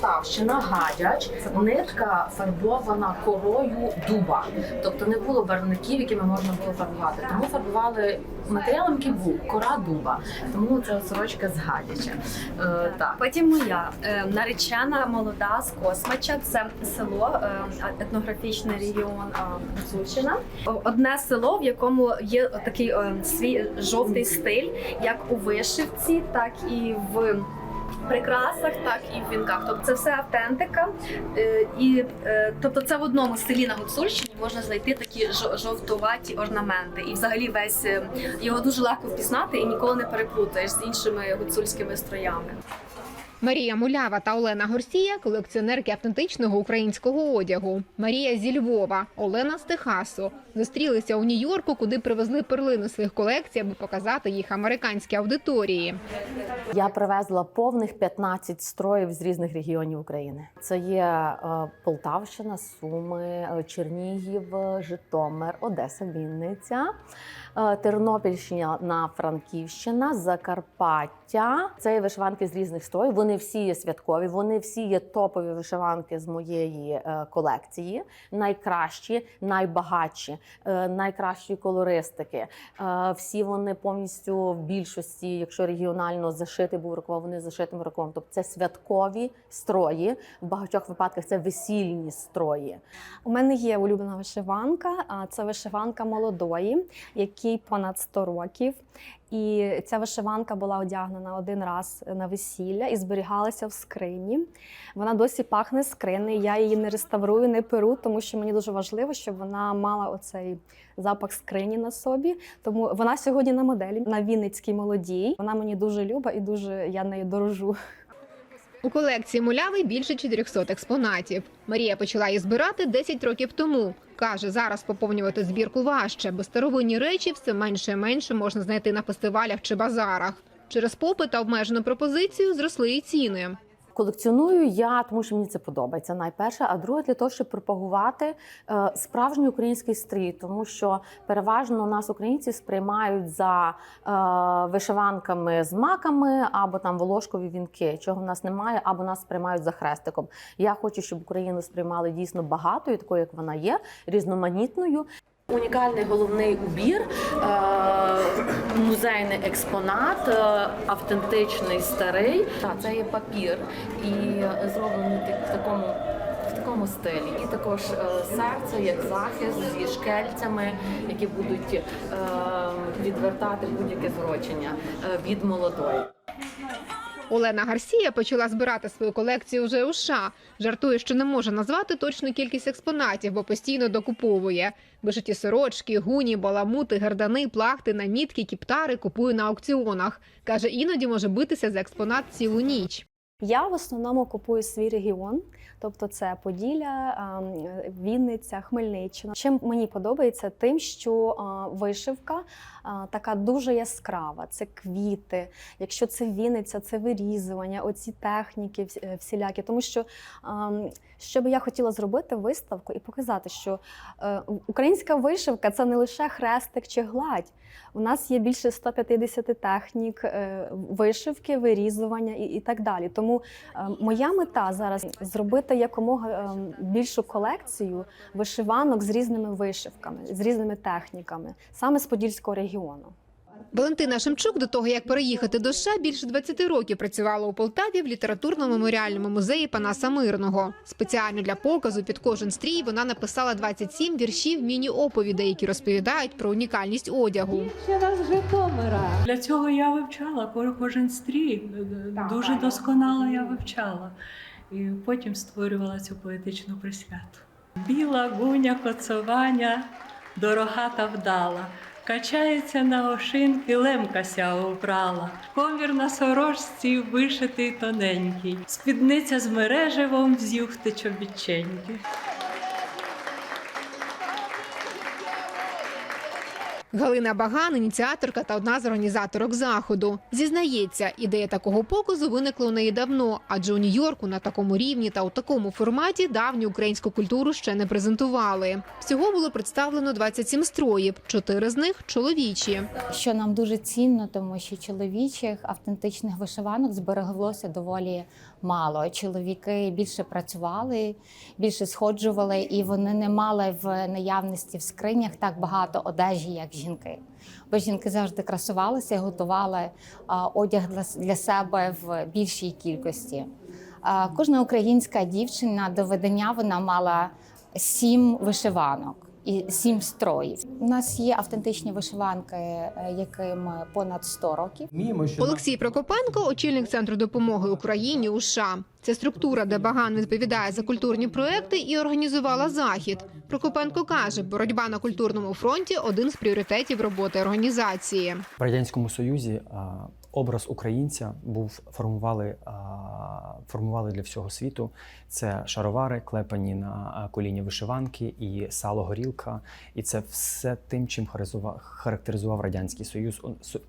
Полтавщина, гадяч, нитка фарбована корою дуба. Тобто не було барвників, якими можна було фарбувати. Тому фарбували матеріалом, який був кора дуба. Тому це сорочка з гадяча. Е, так. Потім моя е, наречена молода з Космача. Це село, е, етнографічний регіон е, Гуцульщина. О- Одне село, в якому є такий е, свій жовтий стиль, як у вишивці, так і в. Прикрасах, так і в вінках. Тобто це все автентика. Е, І е, тобто це в одному селі на Гуцульщині можна знайти такі жо- жовтуваті орнаменти. І взагалі весь е, його дуже легко впізнати і ніколи не переплутаєш з іншими гуцульськими строями. Марія Мулява та Олена Горсія колекціонерки автентичного українського одягу. Марія зі Львова, Олена з Техасу зустрілися у Нью-Йорку, куди привезли перлини своїх колекцій, аби показати їх американській аудиторії. Я привезла повних 15 строїв з різних регіонів України. Це є е, Полтавщина, Суми, е, Чернігів, е, Житомир, Одеса, Вінниця, Тернопільщина, Франківщина, Закарпаття. Це вишиванки з різних строїв. Вони всі є святкові, вони всі є топові вишиванки з моєї е, колекції. Найкращі, найбагатші, е, найкращі колористики. Е, Всі вони повністю в більшості, якщо регіонально зашити був рукав, вони зашитим рукавом. Тобто це святкові строї. В багатьох випадках це весільні строї. У мене є улюблена вишиванка. Це вишиванка молодої, якій понад 100 років. І ця вишиванка була одягнена один раз на весілля і зберігалася в скрині. Вона досі пахне скринею. Я її не реставрую, не перу, тому що мені дуже важливо, щоб вона мала оцей запах скрині на собі. Тому вона сьогодні на моделі на Вінницькій молодій. Вона мені дуже люба і дуже я нею дорожу. У колекції Муляви більше 400 експонатів. Марія почала її збирати 10 років тому. Каже, зараз поповнювати збірку важче, бо старовинні речі все менше і менше можна знайти на фестивалях чи базарах. Через попит та обмежену пропозицію зросли і ціни. Колекціоную я, тому що мені це подобається. Найперше, а друге для того, щоб пропагувати е, справжній український стрій, тому що переважно нас українці сприймають за е, вишиванками з маками або там волошкові вінки, чого в нас немає, або нас сприймають за хрестиком. Я хочу, щоб Україну сприймали дійсно багатою, такою як вона є, різноманітною. Унікальний головний убір, е, музейний експонат, е, автентичний старий. Та це є папір і зроблений в такому. В такому стилі, і також е, серце як захист зі шкельцями, які будуть відвертати будь-яке зрочення від молодої. Олена Гарсія почала збирати свою колекцію вже у США. Жартує, що не може назвати точну кількість експонатів, бо постійно докуповує. Вишиті сорочки, гуні, баламути, гердани, плахти, намітки, кіптари купує на аукціонах. Каже, іноді може битися за експонат цілу ніч. Я в основному купую свій регіон, тобто це Поділля, Вінниця, Хмельниччина. Чим мені подобається, тим, що вишивка така дуже яскрава. Це квіти. Якщо це Вінниця, це вирізування, оці техніки е, всілякі. Тому що що би я хотіла зробити виставку і показати, що е, українська вишивка це не лише хрестик чи гладь. У нас є більше 150 технік е, вишивки, вирізування і так далі. Тому е, моя мета зараз зробити якомога е, більшу колекцію вишиванок з різними вишивками, з різними техніками, саме з Подільського регіону. Валентина Шемчук до того, як переїхати до США, більше 20 років працювала у Полтаві в літературно-меморіальному музеї Панаса Мирного. Спеціально для показу під кожен стрій вона написала 27 віршів міні-оповідей, які розповідають про унікальність одягу. Дівчина з Житомира. Для цього я вивчала ко- кожен стрій. Дуже досконало я вивчала. І потім створювала цю поетичну присвяту. Біла гуня коцовання, дорога та вдала. Качається на ошинки, лемка ся обрала. Комір на сорочці вишитий тоненький. Спідниця з мереживом з юхти чобітченьки. Галина Баган, ініціаторка та одна з організаторок заходу, зізнається, ідея такого показу виникла у неї давно, адже у Нью-Йорку на такому рівні та у такому форматі давню українську культуру ще не презентували. Всього було представлено 27 строїв, чотири з них чоловічі. що нам дуже цінно, тому що чоловічих автентичних вишиванок збереглося доволі мало. Чоловіки більше працювали, більше сходжували, і вони не мали в наявності в скринях так багато одежі, як жінки. Бо жінки завжди красувалися і готували одяг для, себе в більшій кількості. Кожна українська дівчина до видання вона мала сім вишиванок і сім строїв. У нас є автентичні вишиванки, е, яким понад 100 років. Олексій Прокопенко, очільник центру допомоги Україні у США. Це структура, де Баган відповідає за культурні проекти і організувала захід. Прокопенко каже, боротьба на культурному фронті один з пріоритетів роботи організації. в радянському союзі образ українця був формували, формували для всього світу. Це шаровари, клепані на коліні вишиванки і сало горілка. І це все тим, чим характеризував радянський союз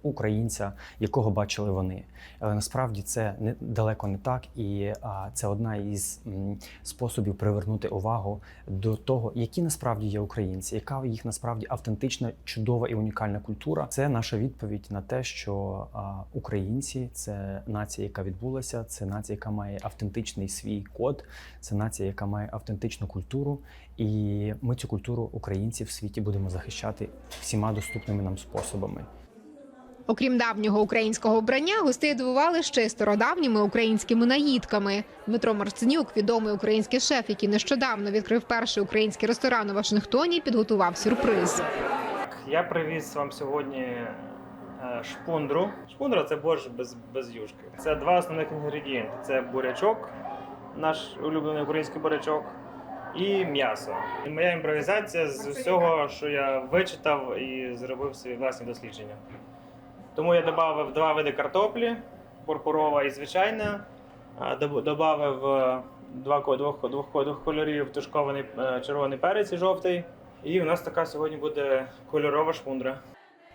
українця, якого бачили вони. Але насправді це не далеко не так, і це одна із способів привернути увагу до того, які насправді є українці, яка їх насправді автентична, чудова і унікальна культура. Це наша відповідь на те, що українці це нація, яка відбулася, це нація, яка має автентичний свій код, це нація, яка має автентичну культуру, і ми цю культуру українців в світі будемо захищати всіма доступними нам способами. Окрім давнього українського вбрання, гостей дивували ще й стародавніми українськими наїдками. Дмитро Марценюк, відомий український шеф, який нещодавно відкрив перший український ресторан у Вашингтоні, підготував сюрприз. Я привіз вам сьогодні шпундру. Шпундра це борщ без, без юшки. Це два основних інгредієнти: це бурячок, наш улюблений український бурячок, і м'ясо. І моя імпровізація з усього, що я вичитав і зробив свої власні дослідження. Тому я додав два види картоплі: пурпурова і звичайна. Додав два, двох, двох, двох кольорів тушкований е, червоний перець і жовтий. І у нас така сьогодні буде кольорова шпундра.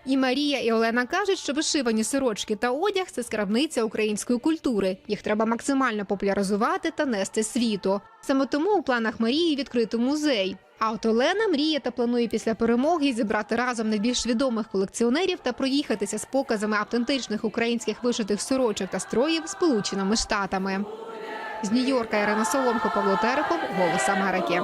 І Марія і Олена кажуть, що вишивані сорочки та одяг це скарбниця української культури. Їх треба максимально популяризувати та нести світу. Саме тому у планах Марії відкрити музей. А от Олена мріє та планує після перемоги зібрати разом найбільш відомих колекціонерів та проїхатися з показами автентичних українських вишитих сорочок та строїв Сполученими Штатами. З Нью-Йорка Ірина Соломко, Павло Терехов, Голос Америки.